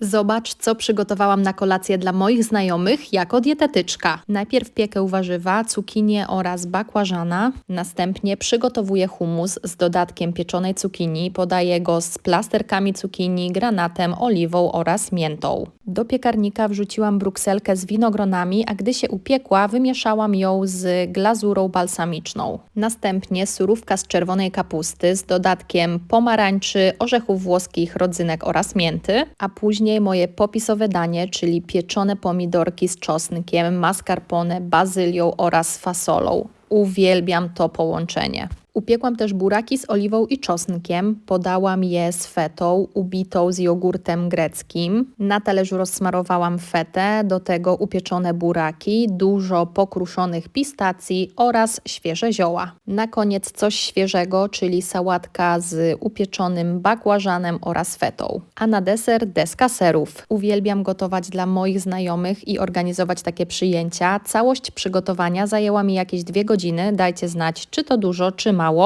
Zobacz, co przygotowałam na kolację dla moich znajomych jako dietetyczka. Najpierw piekę warzywa, cukinię oraz bakłażana. Następnie przygotowuję hummus z dodatkiem pieczonej cukinii. Podaję go z plasterkami cukinii, granatem, oliwą oraz miętą. Do piekarnika wrzuciłam brukselkę z winogronami, a gdy się upiekła, wymieszałam ją z glazurą balsamiczną. Następnie surówka z czerwonej kapusty z dodatkiem pomarańczy, orzechów włoskich, rodzynek oraz mięty, a później moje popisowe danie, czyli pieczone pomidorki z czosnkiem, mascarpone, bazylią oraz fasolą. Uwielbiam to połączenie. Upiekłam też buraki z oliwą i czosnkiem, podałam je z fetą ubitą z jogurtem greckim. Na talerzu rozsmarowałam fetę, do tego upieczone buraki, dużo pokruszonych pistacji oraz świeże zioła. Na koniec coś świeżego, czyli sałatka z upieczonym bakłażanem oraz fetą. A na deser deska serów. Uwielbiam gotować dla moich znajomych i organizować takie przyjęcia. Całość przygotowania zajęła mi jakieś dwie godziny. Dajcie znać, czy to dużo, czy mało.